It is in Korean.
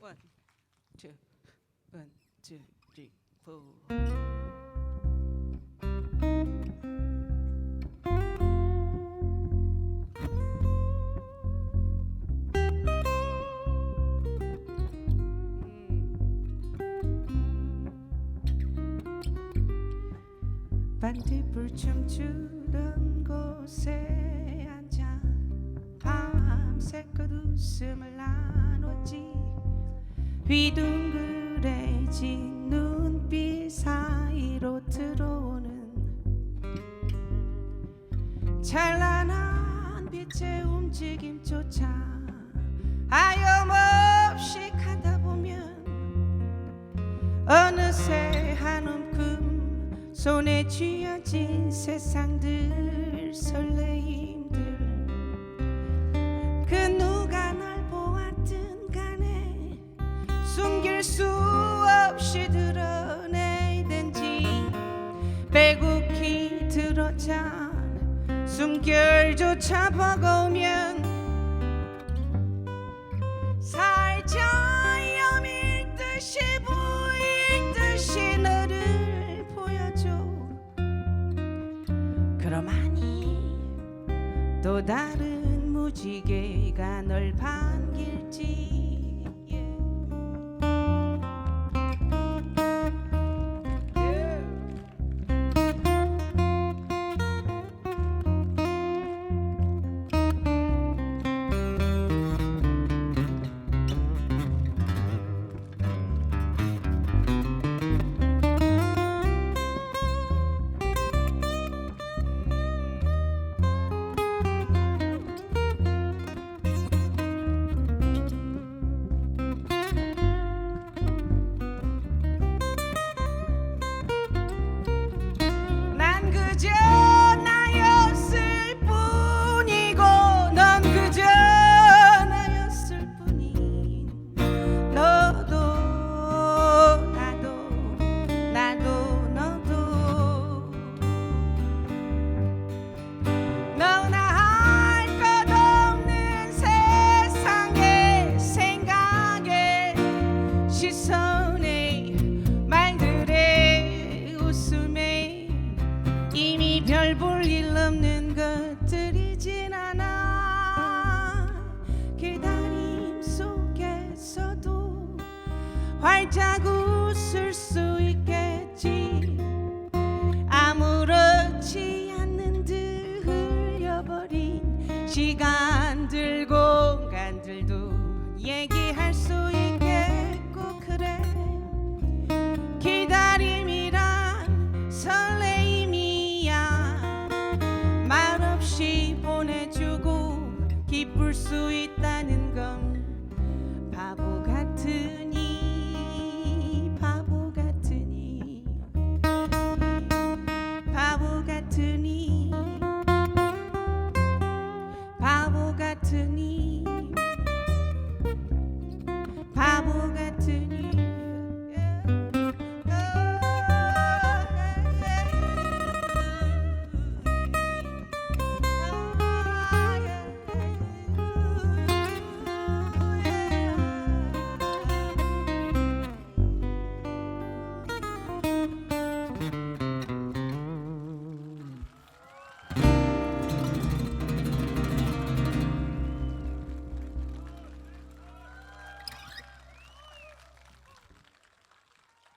One, two, one, two, three, four. 반딧불 춤추던 곳에 앉아 밤새 끝웃음을 나눴지 휘둥그레진 눈빛 사이로 들어오는 찬란한 빛의 움직임조차 하염없이 가다 보면 어느새 한 움큼 손에 쥐어진 세상들 설레임 숨길 수 없이 드러내든지 빼곡히 들어찬 숨결조차 버거우면 살짝 여밀듯이 보일 듯이 너를 보여줘. 그러하니 또 다른 무지개가 널 반길지 활짝 웃을 수 있겠지 아무렇지 않는 듯 흘려버린 시간들 공간들도 얘기할 수 있.